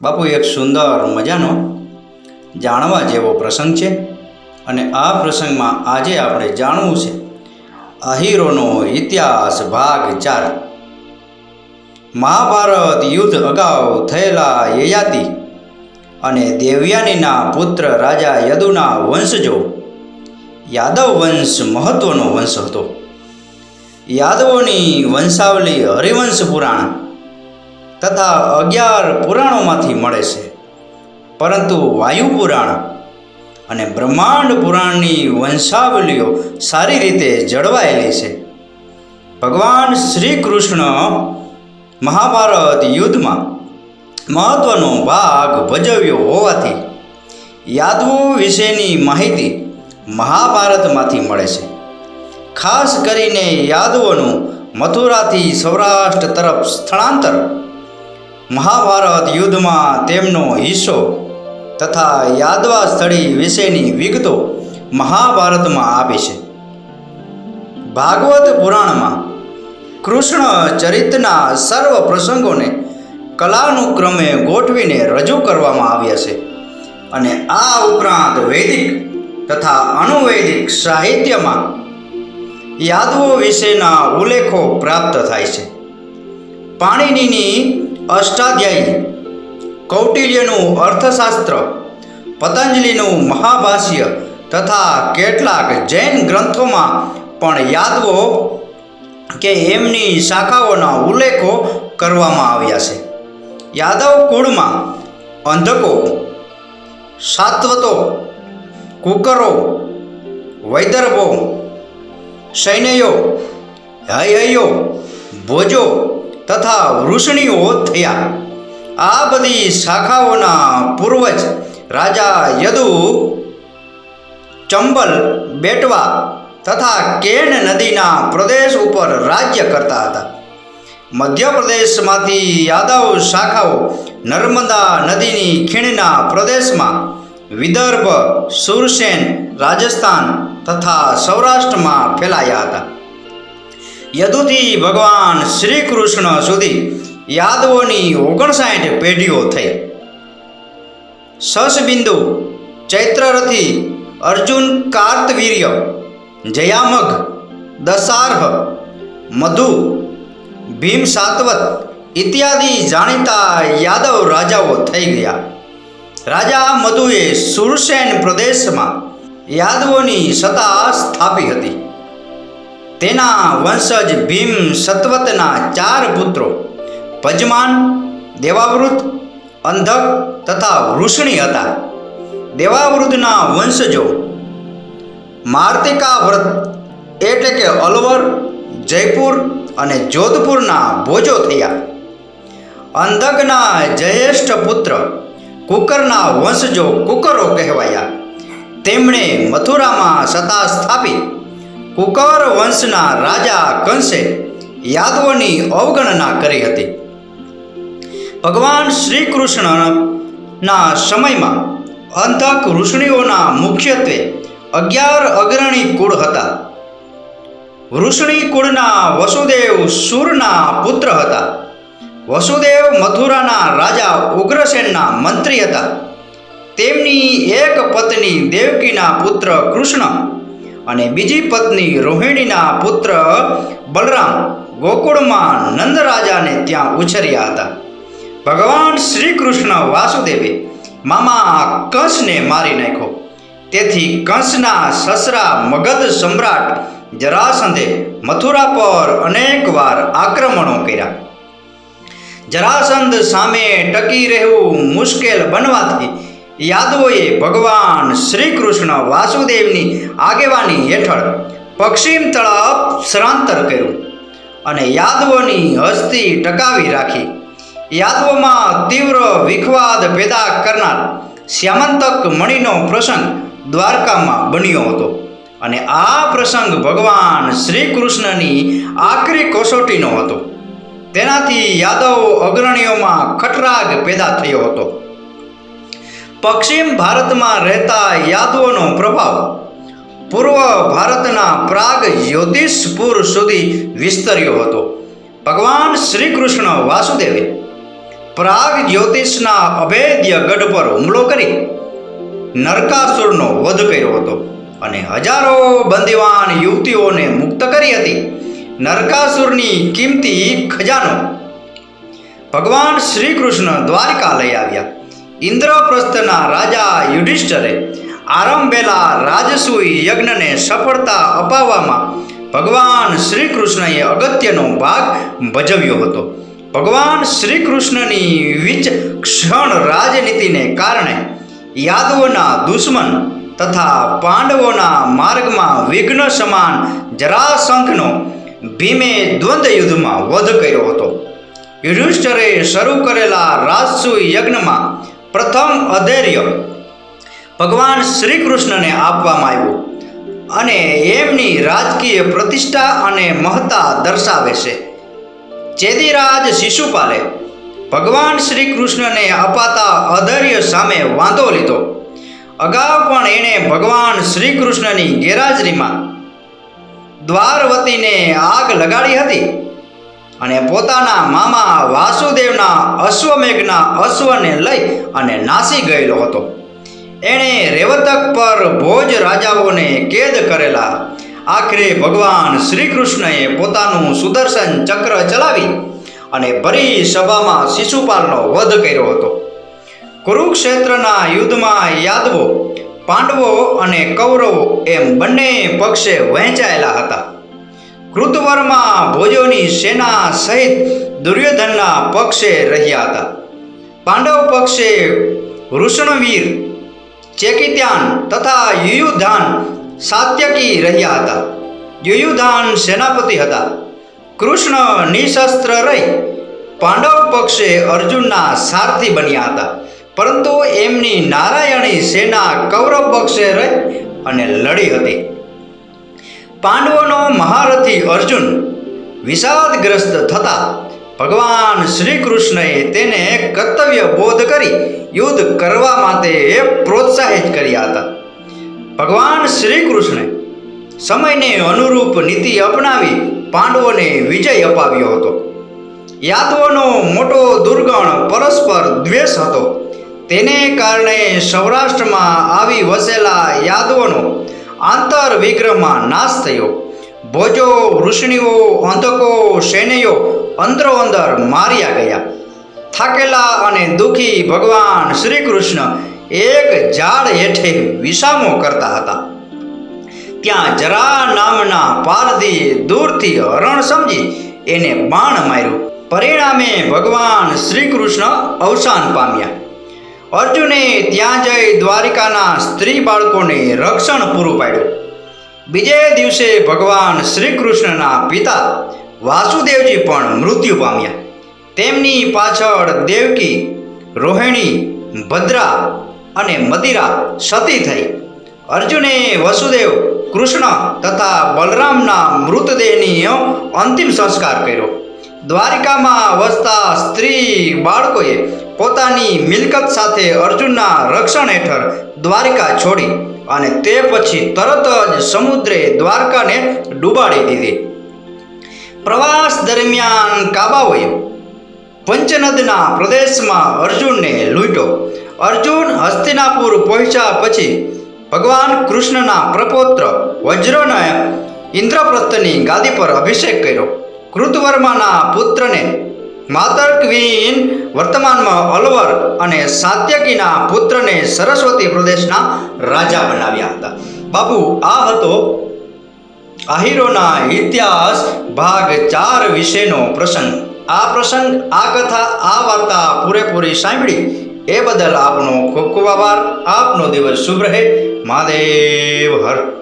બાપુ, એક સુંદર મજાનો જાણવા જેવો પ્રસંગ છે અને આ પ્રસંગમાં આજે આપણે જાણવું છે અહીરોનો ઇતિહાસ ભાગ ચાર. મહાભારત યુદ્ધ અગાઉ થયેલા યયાતિ અને દેવયાનીના પુત્ર રાજા યદુના વંશજો યાદવ વંશ મહત્વનો વંશ હતો. યાદવોની વંશાવલી હરિવંશ પુરાણ તથા અગિયાર પુરાણોમાંથી મળે છે. પરંતુ વાયુ પુરાણ અને બ્રહ્માંડ પુરાણની વંશાવલીઓ સારી રીતે જળવાયેલી છે. ભગવાન શ્રી કૃષ્ણ મહાભારત યુદ્ધમાં મહત્વનો ભાગ ભજવ્યો હોવાથી યાદવો વિશેની માહિતી મહાભારતમાંથી મળે છે. ખાસ કરીને યાદવોનું મથુરાથી સૌરાષ્ટ્ર તરફ સ્થળાંતર મહાભારત યુદ્ધમાં તેમનો હિસ્સો તથા યાદવા સ્થળી વિશેની વિગતો મહાભારતમાં આપી છે. ભાગવત પુરાણમાં કૃષ્ણ ચરિત્રના સર્વ પ્રસંગોને કલાનુક્રમે ગોઠવીને રજૂ કરવામાં આવ્યા છે અને આ ઉપરાંત વૈદિક તથા અણુવૈદિક સાહિત્યમાં યાદવો વિશેના ઉલ્લેખો પ્રાપ્ત થાય છે. પાણીનીની અષ્ટાધ્યાયી. કૌટિલ્યનું અર્થશાસ્ત્ર, પતંજલિનું મહાભાષ્ય તથા કેટલાક જૈન ગ્રંથોમાં પણ યાદવો કે એમની શાખાઓના ઉલ્લેખો કરવામાં આવ્યા છે. યાદવ કુળમાં અંધકો, સાત્વતો, કુકરો, વૈદર્ભો સૈનયો હયહયો ભોજો તથા વૃષણીઓ થયા. આ બધી શાખાઓના પૂર્વજ રાજા યદુ, ચંબલ, બેટવા તથા કેન નદીના પ્રદેશ ઉપર રાજ્ય કરતા હતા. મધ્યપ્રદેશમાંથી યાદવ શાખાઓ નર્મદા નદીની ખીણના પ્રદેશમાં વિદર્ભ, સુરસેન, રાજસ્થાન તથા સૌરાષ્ટ્રમાં ફેલાયા હતા. યદુથી ભગવાન શ્રી કૃષ્ણ સુધી યાદવોની ઓગણસાઠ પેઢીઓ થઈ. સસબિંદુ ચૈત્રરથી અર્જુન કાર્તવીર્ય, જયામઘ, દશાર્હ, મધુ, ભીમ સાતવત ઇત્યાદિ જાણીતા યાદવ રાજાઓ થઈ ગયા. રાજા મધુએ સુરસેન પ્રદેશમાં યાદવોની સત્તા સ્થાપી હતી. તેના વંશજ ભીમ સત્વતના ચાર પુત્રો, પજમાન, દેવાવૃત, અંધક તથા વૃષણી હતા. દેવાવૃતના વંશજો માર્તિકા વ્રત એટલે કે અલવર, જયપુર અને જોધપુરના ભોજો થયા. અંધકના જયેષ્ઠ પુત્ર કુકરના વંશજો કુકરો કહેવાયા. તેમણે મથુરામાં સત્તા સ્થાપી. કુકર વંશના રાજા કંસે યાદવોની અવગણના કરી હતી. ભગવાન શ્રી કૃષ્ણના સમયમાં અંધક વૃષણીઓના મુખ્યત્વે અગિયાર અગ્રણી કુળ હતા. વૃષણી કુળના વસુદેવ સુરના પુત્ર હતા. વસુદેવ મથુરાના રાજા ઉગ્રસેનના મંત્રી હતા. તેમની એક પત્ની દેવકીના પુત્ર કૃષ્ણ અને બીજી પત્ની રોહિણીના પુત્ર બલરામ ગોકુળમાં નંદરાજાને ત્યાં ઉછર્યા હતા. ભગવાન શ્રી કૃષ્ણ વાસુદેવે મામા કંસને મારી નાખ્યો. તેથી કંસના સસરા મગધ સમ્રાટ જરાસંધે મથુરા પર અનેક વાર આક્રમણો કર્યા. જરાસંધ સામે ટકી રહેવું મુશ્કેલ બનવાથી યાદવોએ ભગવાન શ્રી કૃષ્ણ વાસુદેવની આગેવાની હેઠળ પશ્ચિમ તરફ સ્થળાંતર કર્યું અને યાદવોની હસ્તી ટકાવી રાખી. યાદવોમાં તીવ્ર વિખવાદ પેદા કરનાર શ્યામંતક મણિનો પ્રસંગ દ્વારકામાં બન્યો હતો અને આ પ્રસંગ ભગવાન શ્રી કૃષ્ણની આખરી કસોટીનો હતો. તેનાથી યાદવ અગ્રણીઓમાં ખટરાગ પેદા થયો હતો. પશ્ચિમ ભારતમાં રહેતા યાદવોનો પ્રભાવ. પૂર્વ ભારતના પ્રાગ જ્યોતિષપુર સુધી વિસ્તર્યો હતો. ભગવાન શ્રી કૃષ્ણ વાસુદેવે પ્રાગ જ્યોતિષના અભેદ્ય ગઢ પર હુમલો કરી નરકાસુરનો વધ કર્યો હતો અને હજારો બંદીવાન યુવતીઓને મુક્ત કરી હતી નરકાસુરની કિંમતી ખજાનો. ભગવાન શ્રી કૃષ્ણ દ્વારિકા લઈ આવ્યા. ઇન્દ્રપ્રસ્થના રાજા યુધિષ્ઠરે આરંભેલા રાજસૂય યજ્ઞને સફળતા અપાવવામાં ભગવાન શ્રી કૃષ્ણએ અગત્યનો ભાગ ભજવ્યો હતો. ભગવાન શ્રી કૃષ્ણની વિચક્ષણ રાજનીતિને કારણે યાદવોના દુશ્મન તથા પાંડવોના માર્ગમાં વિઘ્ન સમાન જરાશંખનો ભીમે દ્વંદ્વ યુદ્ધમાં વધ કર્યો હતો. યુધિષ્ઠરે શરૂ કરેલા રાજસૂય યજ્ઞમાં પ્રથમ અધૈર્ય ભગવાન શ્રી કૃષ્ણને આપવામાં આવ્યું અને એમની રાજકીય પ્રતિષ્ઠા અને મહત્તા દર્શાવે છે. ચેદીરાજ શિશુપાલે ભગવાન શ્રી કૃષ્ણને અપાતા અધૈર્ય સામે વાંધો લીધો. અગાઉ પણ એણે ભગવાન શ્રી કૃષ્ણની ગેરહાજરીમાં દ્વારવતીને આગ લગાડી હતી. અને પોતાના મામા વાસુદેવના અશ્વમેઘના અશ્વને લઈ અને નાસી ગયેલો હતો. એણે રેવતક પર ભોજ રાજાઓને કેદ કરેલા. આખરે ભગવાન શ્રી કૃષ્ણએ પોતાનું સુદર્શન ચક્ર ચલાવી અને ભરી સભામાં શિશુપાલનો વધ કર્યો હતો. કુરુક્ષેત્રના યુદ્ધમાં યાદવો, પાંડવો અને કૌરવો એમ બંને પક્ષે વહેંચાયેલા હતા. કૃતવર્મા ભોજોની સેના સહિત દુર્યોધનના પક્ષે રહ્યા હતા. પાંડવ પક્ષે વૃષણવીર, ચેકિત્યાન તથા યુયુધાન સાત્યકી રહ્યા હતા. યુયુધાન સેનાપતિ હતા. કૃષ્ણ નિશસ્ત્ર રહી પાંડવ પક્ષે અર્જુનના સારથી બન્યા હતા. પરંતુ એમની નારાયણી સેના કૌરવ પક્ષે રહી અને લડી હતી. પાંડવોનો મહારથી અર્જુન વિષાદગ્રસ્ત થતા ભગવાન શ્રી કૃષ્ણએ તેને કર્તવ્ય બોધ કરી યુદ્ધ કરવા માટે પ્રોત્સાહિત કર્યા હતા. ભગવાન શ્રી કૃષ્ણે સમયને અનુરૂપ નીતિ અપનાવી પાંડવોને વિજય અપાવ્યો હતો. યાદવોનો મોટો દુર્ગણ પરસ્પર દ્વેષ હતો. તેને કારણે સૌરાષ્ટ્રમાં આવી વસેલા યાદવોનો આંતર વિગ્રહમાં નાશ થયો. ભોજો, વૃષ્ણિઓ, અંધકો સૈન્યો અંદરો અંદર માર્યા ગયા. થાકેલા અને દુઃખી ભગવાન શ્રી કૃષ્ણ એક ઝાડ હેઠે વિસામો કરતા હતા. ત્યાં જરા નામના પારધી દૂરથી હરણ સમજી એને બાણ માર્યું. પરિણામે ભગવાન શ્રી કૃષ્ણ અવસાન પામ્યા. અર્જુને ત્યાં જઈ દ્વારિકાના સ્ત્રી બાળકોને રક્ષણ પૂરું પાડ્યું. બીજે દિવસે ભગવાન શ્રી કૃષ્ણના પિતા વાસુદેવજી પણ મૃત્યુ પામ્યા. તેમની પાછળ દેવકી, રોહિણી, ભદ્રા અને મદિરા સતી થઈ. અર્જુને વસુદેવ, કૃષ્ણ તથા બલરામના મૃતદેહની અંતિમ સંસ્કાર કર્યો. દ્વારિકામાં વસતા સ્ત્રી બાળકોએ પોતાની મિલકત સાથે અર્જુનના રક્ષણ હેઠળ દ્વારિકા છોડી અને તે પછી તરત જ સમુદ્રે દ્વારકાને ડૂબાડી દીધી. પ્રવાસ દરમિયાન કાબાઓએ પંચનદના પ્રદેશમાં અર્જુનને લૂંટ્યો. અર્જુન હસ્તિનાપુર પહોંચ્યા પછી ભગવાન કૃષ્ણના પ્રપોત્ર વજ્રને ઇન્દ્રપ્રસ્થની ગાદી પર અભિષેક કર્યો. કૃતવર્માના પુત્રને માતર્કવીન વર્તમાનમાં અલવર અને સાત્યકીના પુત્રને સરસ્વતી પ્રદેશના રાજા બનાવ્યા હતા. બાપુ, આ હતો આહિરોના ઇતિહાસ ભાગ ચાર વિશેનો પ્રસંગ. આ પ્રસંગ, આ કથા, આ વાર્તા પૂરેપૂરી સાંભળી એ બદલ આપનો ખૂબ ખૂબ આભાર. આપનો દિવસ શુભ રહે. મહાદેવ હર.